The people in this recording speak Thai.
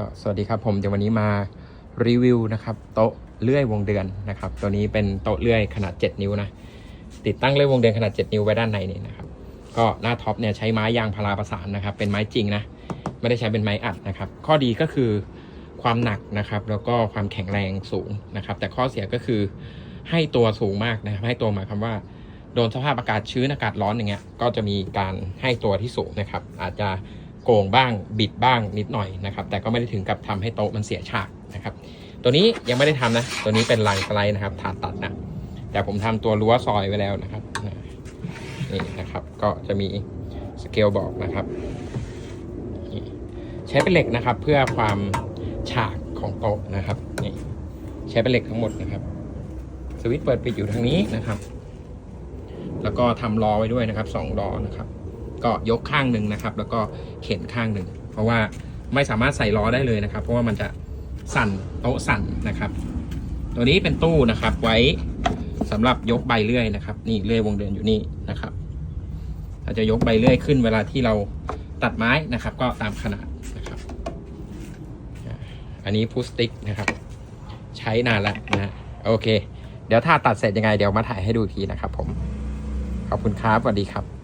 ก็สวัสดีครับผมเดี๋ยววันนี้มารีวิวนะครับโต๊ะเลื่อยวงเดือนนะครับ ตัวนี้เป็นโต๊ะเลื่อยขนาด 7 นิ้วนะติดตั้งเลื่อยวงเดือนขนาด 7 นิ้วไว้ด้านในนี่นะครับ ก็หน้าท็อปเนี่ยใช้ไม้ยางพาราประสานนะครับ เป็นไม้จริงนะไม่ได้ใช้เป็นไม้อัดนะครับ ข้อดีก็คือความหนักนะครับแล้วก็ความแข็งแรงสูงนะครับ แต่ข้อเสียก็คือให้ตัวสูงมากนะครับ ให้ตัวหมายความว่าโดนสภาพอากาศชื้นอากาศร้อนอย่างเงี้ยก็จะมีการให้ตัวที่สูงนะครับ อาจจะ โกงบ้างบิดบ้างนิดหน่อยนะครับ แต่ก็ไม่ได้ถึงกับทำให้โต๊ะมันเสียฉากนะครับ ตัวนี้ยังไม่ได้ทำนะ ตัวนี้เป็นลายสไลด์นะครับถาดตัดนะแต่ผมทำตัวรั้วซอยไว้แล้วนะครับนี่นะครับก็จะมีสเกลบอกนะครับใช้เป็นเหล็กนะครับ เพื่อความฉากของโต๊ะนะครับนี่ใช้เป็นเหล็กทั้งหมดนะครับ สวิตช์เปิดปิดอยู่ทางนี้นะครับ แล้วก็ทำล้อไว้ด้วยนะครับสองล้อนะครับ ก็ยกข้างหนึ่งนะครับ แล้วก็เข็นข้างหนึ่งเพราะว่าไม่สามารถใส่ล้อได้เลยนะครับ เพราะว่ามันจะสั่นโต๊ะสั่นนะครับ ตัวนี้เป็นตู้นะครับไว้สำหรับยกใบเลื่อยนะครับ นี่เลื่อยวงเดือนอยู่นี่นะครับเราจะยกใบเลื่อยขึ้นเวลาที่เราตัดไม้นะครับ ก็ตามขนาดนะครับ อันนี้พุสติกนะครับ ใช้นานแล้วนะโอเค เดี๋ยวถ้าตัดเสร็จยังไงเดี๋ยวมาถ่ายให้ดูทีนะครับผม ขอบคุณครับสวัสดีครับ